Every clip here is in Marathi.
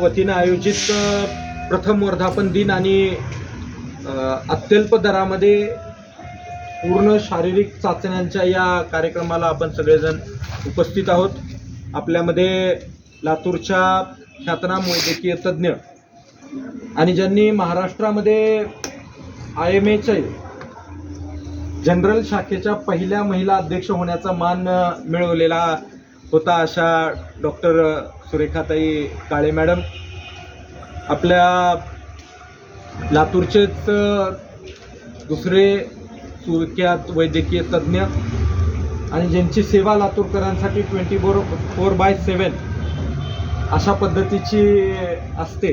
वतीनं आयोजित प्रथम वर्धापन दिन आणि अत्यल्प दरामध्ये पूर्ण शारीरिक चाचण्यांच्या या कार्यक्रमाला आपण सगळेजण उपस्थित आहोत. आपल्यामध्ये लातूरच्या ख्यातनाम वैद्यकीय तज्ज्ञ आणि ज्यांनी महाराष्ट्रामध्ये आय एम एचे जनरल शाखेच्या पहिल्या महिला अध्यक्ष होण्याचा मान मिळवलेला होता अशा डॉक्टर सुरेखाताई काळे मॅडम आपल्या लातूरचेच दुसरे सुरक्यात वैद्यकीय तज्ज्ञ आणि ज्यांची सेवा लातूरकरांसाठी twenty four four by seven अशा पद्धतीची असते.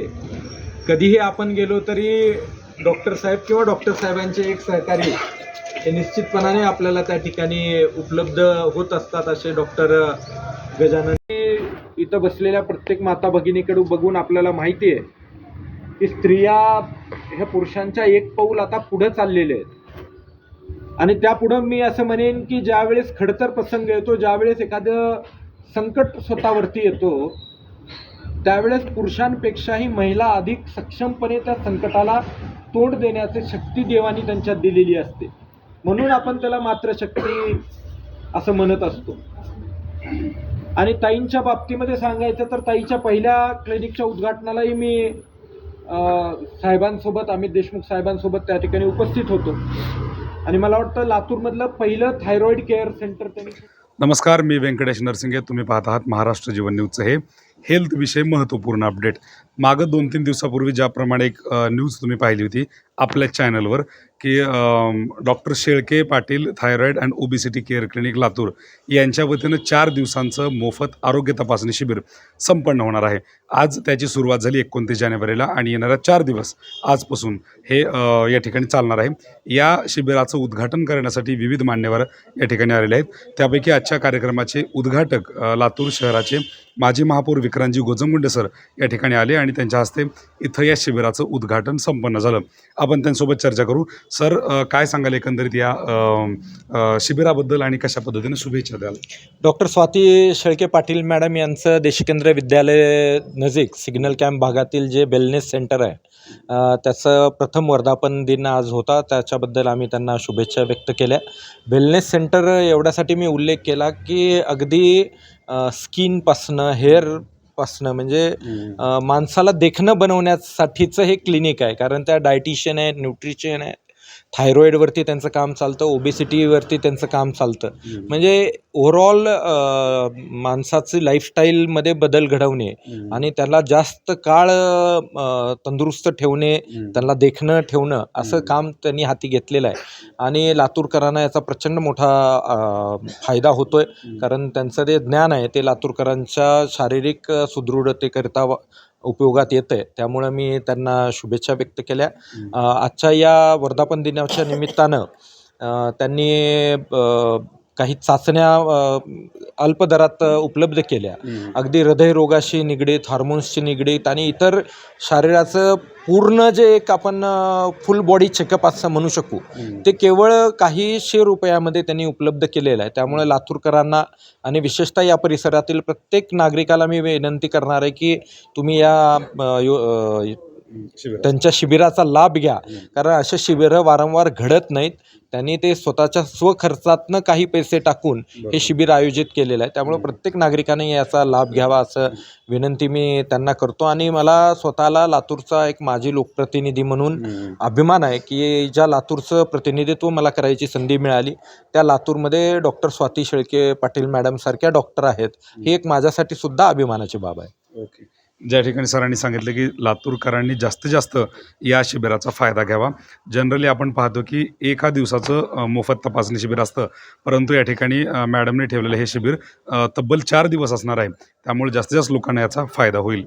कधीही आपण गेलो तरी डॉक्टर साहेब किंवा डॉक्टर साहेबांचे एक सहकारी हे निश्चितपणाने आपल्याला त्या ठिकाणी उपलब्ध होत असतात असे डॉक्टर गजानन इथं बसलेल्या प्रत्येक माता भगिनीकडे बघून आपल्याला माहिती आहे की स्त्रिया ह्या पुरुषांच्या एक पाऊल आता पुढे चाललेले आहेत. आणि त्यापुढं मी असं म्हणेन की ज्यावेळेस खडतर प्रसंग येतो ज्यावेळेस एखादं संकट स्वतःवरती येतो त्यावेळेस पुरुषांपेक्षाही महिला अधिक सक्षमपणे त्या संकटाला तोंड देण्याची शक्ती देवानी त्यांच्यात दिलेली असते. म्हणून आपण त्याला मात्र शक्ती असं म्हणत असतो. आणि ताईंच्या बाबतीमध्ये सांगायचं तर ताईच्या पहिल्या क्लिनिकच्या उद्घाटनालाही मी साहेबांसोबत अमित देशमुख साहेबांसोबत त्या ठिकाणी उपस्थित होतो. आणि मला वाटतं लातूरमधलं पहिलं थायरॉइड केअर सेंटर त्यांनी नमस्कार मी व्यंकटेश नरसिंगे तुम्ही पाहत आहात महाराष्ट्र जीवन न्यूजचं हे. हेल्थविषयी महत्त्वपूर्ण अपडेट. मागं दोन तीन दिवसापूर्वी ज्याप्रमाणे एक न्यूज तुम्ही पाहिली होती आपल्या चॅनलवर की doctor Shelke Patil thyroid and obesity care clinic Latur यांच्या वतीनं चार दिवसांचं मोफत आरोग्य तपासणी शिबिर संपन्न होणार आहे. आज त्याची सुरुवात झाली एकोणतीस जानेवारीला आणि येणाऱ्या चार दिवस आजपासून हे या ठिकाणी चालणार आहे. या शिबिराचं उद्घाटन करण्यासाठी विविध मान्यवर या ठिकाणी आलेले आहेत. त्यापैकी आजच्या कार्यक्रमाचे उद्घाटक लातूर शहराचे माजी महापौर विक्रांतजी गोजमगुंडे सर या ठिकाणी आले आणि त्यांच्या हस्ते इथं या शिबिराचं उद्घाटन संपन्न झालं. आपण त्यांच्यासोबत चर्चा करू. सर काय सांगाल एकंदरीत या शिबिराबद्दल आणि कशा पद्धतीने शुभेच्छा द्याल? डॉक्टर स्वाती शेळके पाटील मॅडम यांचं देशकेंद्र विद्यालय नजीक सिग्नल कॅम्प भागातील जे वेलनेस सेंटर आहे त्याचं प्रथम वर्धापन दिन आज होता. त्याच्याबद्दल आम्ही त्यांना शुभेच्छा व्यक्त केल्या. वेलनेस सेंटर एवढ्यासाठी मी उल्लेख केला की अगदी स्किनपासनं हेअर हेअरपासनं म्हणजे माणसाला देखणं बनवण्यासाठीचं हे क्लिनिक आहे. कारण त्या डायटिशियन आहे न्यूट्रिशियन आहे थायरॉईडवरती त्यांचं काम चालतं ओबेसिटीवरती त्यांचं काम चालतं. म्हणजे ओव्हरऑल माणसाची लाईफस्टाईलमध्ये बदल घडवणे आणि त्याला जास्त काळ तंदुरुस्त ठेवणे त्यांना देखणं ठेवणं असं. काम त्यांनी हाती घेतलेलं आहे. आणि लातूरकरांना याचा प्रचंड मोठा फायदा होतोय. कारण त्यांचं जे ज्ञान आहे ते लातूरकरांच्या शारीरिक सुदृढतेकरिता उपयोगात येतं आहे त्यामुळं मी त्यांना शुभेच्छा व्यक्त केल्या. आजच्या या वर्धापन दिनाच्या निमित्तानं त्यांनी काही चाचण्या अल्प दरात उपलब्ध केल्या. अगदी हृदयरोगाशी निगडीत हार्मोन्सशी निगडीत आणि इतर शरीराचं पूर्ण जे एक आपण फुल बॉडी चेकअप असं म्हणू शकू ते केवळ काहीशे रुपयामध्ये त्यांनी उपलब्ध केलेलं आहे. त्यामुळे लातूरकरांना आणि विशेषतः या परिसरातील प्रत्येक नागरिकाला मी विनंती करणार आहे की तुम्ही या यो- त्यांच्या शिबिराचा लाभ घ्या. कारण अशा शिबिरं वारंवार घडत नाहीत. त्यांनी ते स्वतःच्या स्वखर्चातनं काही पैसे टाकून हे शिबिर आयोजित केलेलं आहे. त्यामुळे प्रत्येक नागरिकाने याचा लाभ घ्यावा असं विनंती मी त्यांना करतो. आणि मला स्वतःला लातूरचा एक माजी लोकप्रतिनिधी म्हणून अभिमान आहे की ज्या लातूरचं प्रतिनिधित्व मला करायची संधी मिळाली त्या लातूरमध्ये डॉक्टर स्वाती शेळके पाटील मॅडमसारख्या डॉक्टर आहेत. ही एक माझ्यासाठी सुद्धा अभिमानाची बाब आहे. ओके. ज्या ठिकाणी सरांनी सांगितलं की लातूरकरांनी जास्तीत जास्त या शिबिराचा फायदा घ्यावा. जनरली आपण पाहतो की एका दिवसाचं मोफत तपासणी शिबिर असतं. परंतु या ठिकाणी मॅडमने ठेवलेलं हे शिबिर तब्बल चार दिवस असणार आहे. त्यामुळे जास्तीत जास्त लोकांना याचा फायदा होईल.